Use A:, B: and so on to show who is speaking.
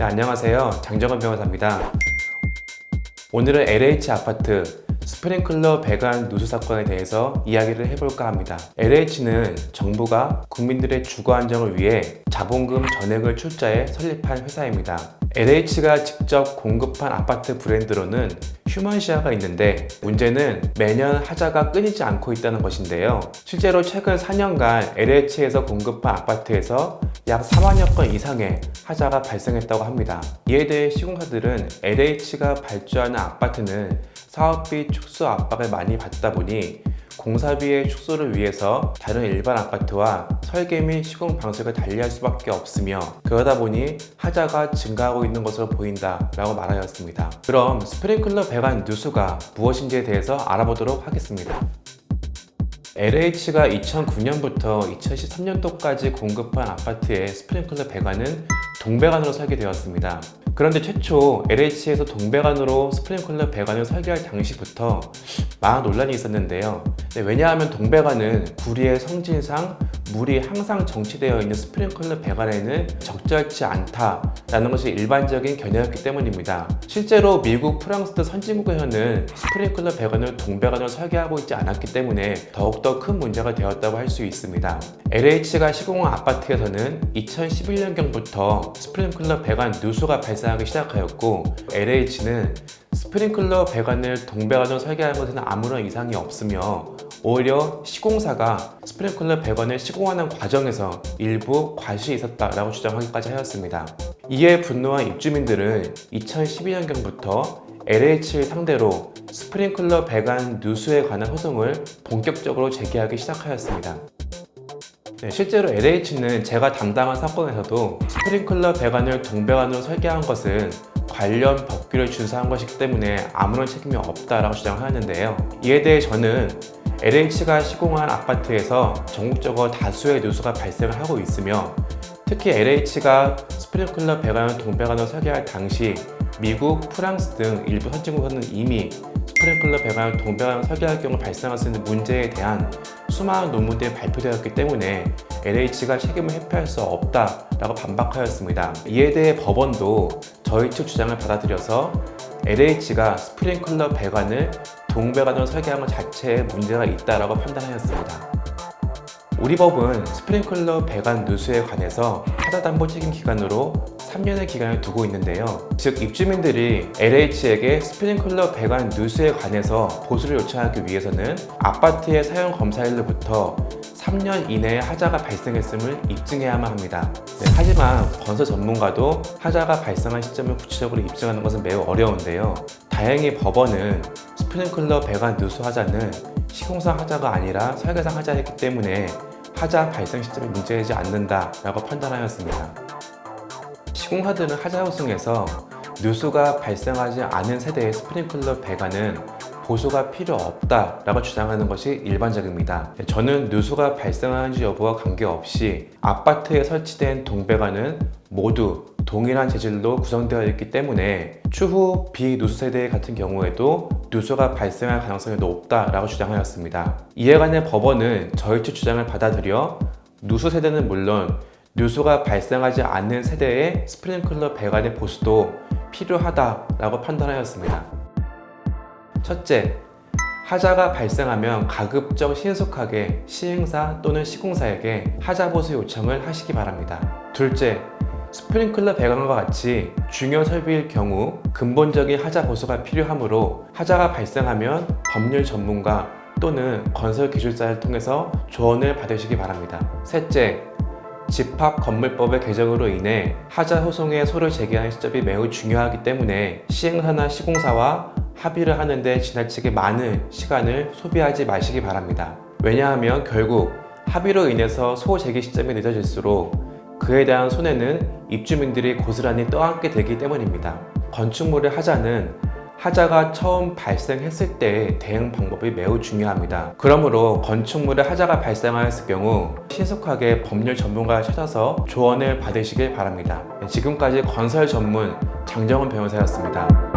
A: 네, 안녕하세요. 장정은 변호사입니다. 오늘은 LH 아파트 스프링클러 배관 누수 사건에 대해서 이야기를 해볼까 합니다. LH는 정부가 국민들의 주거 안정을 위해 자본금 전액을 출자해 설립한 회사입니다. LH가 직접 공급한 아파트 브랜드로는 휴먼시아가 있는데 문제는 매년 하자가 끊이지 않고 있다는 것인데요. 실제로 최근 4년간 LH에서 공급한 아파트에서 약 4만여 건 이상의 하자가 발생했다고 합니다. 이에 대해 시공사들은 LH가 발주하는 아파트는 사업비 축소 압박을 많이 받다 보니 공사비의 축소를 위해서 다른 일반 아파트와 설계 및 시공 방식을 달리할 수밖에 없으며 그러다 보니 하자가 증가하고 있는 것으로 보인다 라고 말하였습니다. 그럼 스프링클러 배관 누수가 무엇인지에 대해서 알아보도록 하겠습니다. LH가 2009년부터 2013년도까지 공급한 아파트의 스프링클러 배관은 동배관으로 설계되었습니다. 그런데 최초 LH에서 동배관으로 스프링클러 배관을 설계할 당시부터 많은 논란이 있었는데요. 네, 왜냐하면 동배관은 구리의 성질상 물이 항상 정치되어 있는 스프링클러 배관에는 적절치 않다라는 것이 일반적인 견해였기 때문입니다. 실제로 미국, 프랑스 등 선진국에서는 스프링클러 배관을 동배관으로 설계하고 있지 않았기 때문에 더욱더 큰 문제가 되었다고 할 수 있습니다. LH가 시공한 아파트에서는 2011년경부터 스프링클러 배관 누수가 발생하기 시작하였고 LH는 스프링클러 배관을 동배관으로 설계하는 것에는 아무런 이상이 없으며 오히려 시공사가 스프링클러 배관을 시공하는 과정에서 일부 과실이 있었다라고 주장하기까지 하였습니다. 이에 분노한 입주민들은 2012년경부터 LH를 상대로 스프링클러 배관 누수에 관한 소송을 본격적으로 제기하기 시작하였습니다. 네, 실제로 LH는 제가 담당한 사건에서도 스프링클러 배관을 동배관으로 설계한 것은 관련 법규를 준수한 것이기 때문에 아무런 책임이 없다라고 주장하였는데요. 이에 대해 저는 LH가 시공한 아파트에서 전국적으로 다수의 누수가 발생을 하고 있으며 특히 LH가 스프링클러 배관을 동배관으로 설계할 당시 미국, 프랑스 등 일부 선진국에서는 이미 스프링클러 배관을 동배관으로 설계할 경우 발생할 수 있는 문제에 대한 수많은 논문들이 발표되었기 때문에 LH가 책임을 회피할 수 없다라고 반박하였습니다. 이에 대해 법원도 저희 측 주장을 받아들여서 LH가 스프링클러 배관을 동배관으로 설계한 것 자체에 문제가 있다라고 판단하였습니다. 우리 법은 스프링클러 배관 누수에 관해서 하자담보 책임 기간으로 3년의 기간을 두고 있는데요. 즉 입주민들이 LH에게 스프링클러 배관 누수에 관해서 보수를 요청하기 위해서는 아파트의 사용 검사일로부터 3년 이내에 하자가 발생했음을 입증해야만 합니다. 네, 하지만 건설 전문가도 하자가 발생한 시점을 구체적으로 입증하는 것은 매우 어려운데요. 다행히 법원은 스프링클러 배관 누수 하자는 시공상 하자가 아니라 설계상 하자였기 때문에 하자 발생 시점이 문제되지 않는다라고 판단하였습니다. 시공사들은 하자 호승에서 누수가 발생하지 않은 세대의 스프링클러 배관은 보수가 필요 없다라고 주장하는 것이 일반적입니다. 저는 누수가 발생하는지 여부와 관계없이 아파트에 설치된 동배관은 모두 동일한 재질로 구성되어 있기 때문에 추후 비누수 세대 같은 경우에도 누수가 발생할 가능성이 높다라고 주장하였습니다. 이에 관해 법원은 저희 측 주장을 받아들여 누수 세대는 물론 누수가 발생하지 않는 세대의 스프링클러 배관의 보수도 필요하다라고 판단하였습니다. 첫째, 하자가 발생하면 가급적 신속하게 시행사 또는 시공사에게 하자 보수 요청을 하시기 바랍니다. 둘째, 스프링클러 배관과 같이 중요 설비일 경우 근본적인 하자 보수가 필요하므로 하자가 발생하면 법률 전문가 또는 건설 기술자를 통해서 조언을 받으시기 바랍니다. 셋째, 집합 건물법의 개정으로 인해 하자 소송의 소를 제기하는 시점이 매우 중요하기 때문에 시행사나 시공사와 합의를 하는데 지나치게 많은 시간을 소비하지 마시기 바랍니다. 왜냐하면 결국 합의로 인해서 소 제기 시점이 늦어질수록 그에 대한 손해는 입주민들이 고스란히 떠안게 되기 때문입니다. 건축물의 하자는 하자가 처음 발생했을 때의 대응 방법이 매우 중요합니다. 그러므로 건축물에 하자가 발생하였을 경우 신속하게 법률 전문가를 찾아서 조언을 받으시길 바랍니다. 지금까지 건설 전문 장정은 변호사였습니다.